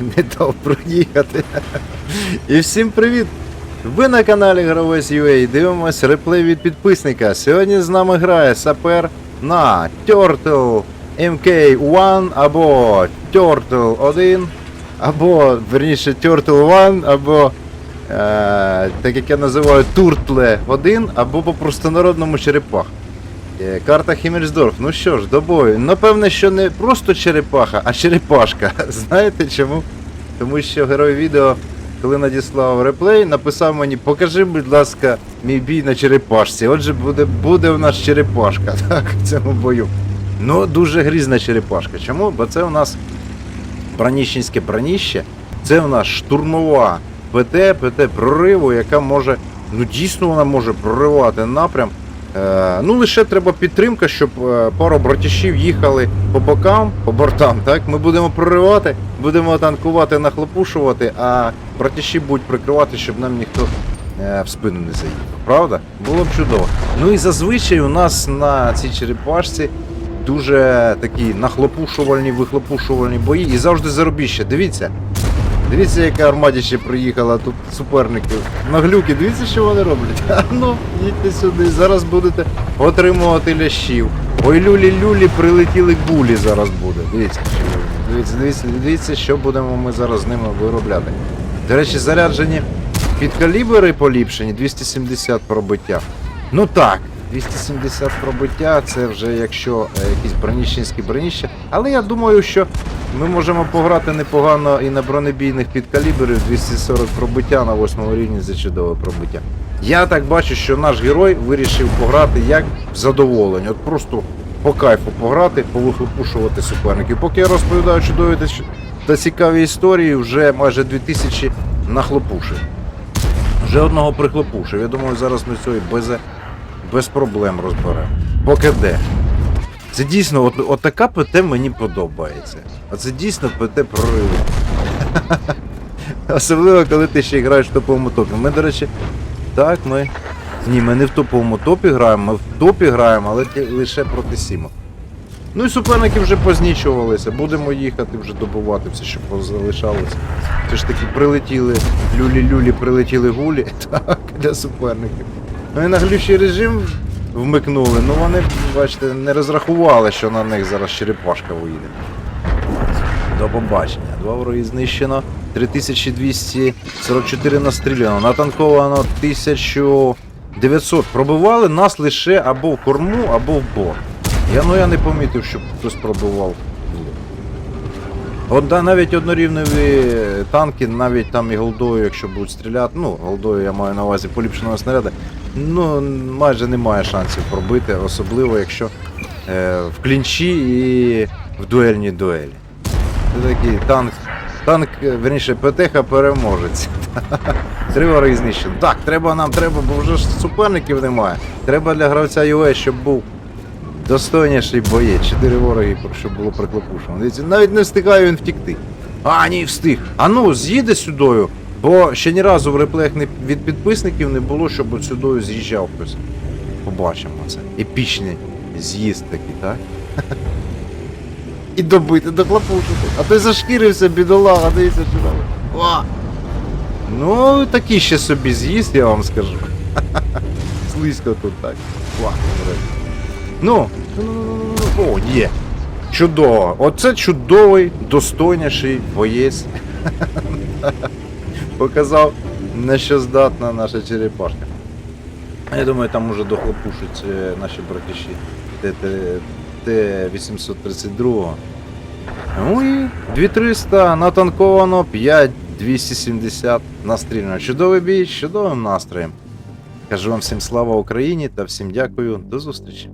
не дав проїхати. І всім привіт! Ви на каналі Гравець UA дивимось реплей від підписника. Сьогодні з нами грає сапер на Turtle MK1 або Turtle 1, або, верніше, Turtle 1, або е, так як я називаю Туртле 1, або по простонародному черепах. Е, Карта Хіммельсдорф. Ну що ж, до бою. Напевне, що не просто черепаха, а черепашка. Знаєте чому? Тому що герой відео, коли надіслав реплей, написав мені, покажи, будь ласка, мій бій на черепашці. Отже, буде, буде у нас черепашка, так, в цьому бою. Ну, дуже грізна черепашка. Чому? Бо це у нас браніщенське браніще, це у нас штурмова ПТ, ПТ прориву, яка може, ну дійсно вона може проривати напрям. Е, ну лише треба підтримка, щоб е, пару братішів їхали по бокам, по бортам. Так, ми будемо проривати, будемо танкувати, нахлопушувати, а братіші будуть прикривати, щоб нам ніхто е, в спину не заїхав. Правда? Було б чудово. Ну і зазвичай у нас на цій черепашці дуже такі нахлопушувальні, вихлопушувальні бої і завжди заробіще. Дивіться. Дивіться, яка армадіще приїхала тут суперників. На глюки, дивіться, що вони роблять. А ну, їдьте сюди, зараз будете отримувати лящів. Ой, люлі-люлі, прилетіли гулі зараз буде. Дивіться, дивіться, дивіться, дивіться, що будемо ми зараз з ними виробляти. До речі, заряджені підкалібри поліпшені, 270 пробиття. Ну так, 270 пробиття, це вже якщо е, якісь броніщенські броніща. Але я думаю, що ми можемо пограти непогано і на бронебійних підкалібрів 240 пробиття на 8 рівні за чудове пробиття. Я так бачу, що наш герой вирішив пограти як задоволення. От просто по кайфу пограти, повихлопушувати суперників. Поки я розповідаю чудові та цікаві історії, вже майже 2000 нахлопушив. Вже одного прихлопушив. Я думаю, зараз ми цього і без, без проблем розберемо. Поки де. Це дійсно, от, от така ПТ мені подобається. Оце дійсно ПТ прорив. Особливо, коли ти ще граєш в топовому топі. Ми, до речі, так, ми. Ні, ми не в топовому топі граємо, ми в топі граємо, але лише проти Сімо. Ну і суперники вже познічувалися, будемо їхати вже добувати все, що залишалося. Це ж таки прилетіли люлі-люлі, прилетіли гулі, так, для суперників. І на глючий режим вмикнули, ну вони, бачите, не розрахували, що на них зараз черепашка виїде. До побачення. Два вороги знищено. 3244 настріляно. Натанковано 1900. Пробивали нас лише або в корму, або в борт. Я, ну, я не помітив, щоб хтось пробивав. От да, навіть однорівневі танки, навіть там і голдою, якщо будуть стріляти, ну, голдою я маю на увазі поліпшеного снаряда, ну майже немає шансів пробити, особливо якщо е, в клінчі і в дуельній дуелі. Це такий танк, танк, е, верніше, ПТХ переможець. Три вороги знищені. Так, треба нам, треба, бо вже ж суперників немає. Треба для гравця UA, щоб був достойніший боєць. Чотири вороги, щоб було приклопушено. Навіть не встигає він втікти. А, ні, встиг. А ну, з'їде сюдою, бо ще ні разу в реплеях не, від підписників не було, щоб от сюдою з'їжджав хтось. Побачимо це. Епічний з'їзд такий, так? І добити, доклопушити. А той зашкірився, бідолага, дивіться сюди. Ну, такий ще собі з'їзд, я вам скажу. Слизько тут так. Ва. Ну, ну, ну, ну, ну, о, є. Чудово. Оце чудовий, достойніший боєць. Показав, на що здатна наша черепашка. Я думаю, там уже дохлопушать е, наші братіші Т-832. Ну і 2300 натанковано, 5270 настріляно. Чудовий бій, чудовим настроєм. Кажу вам всім слава Україні та всім дякую. До зустрічі.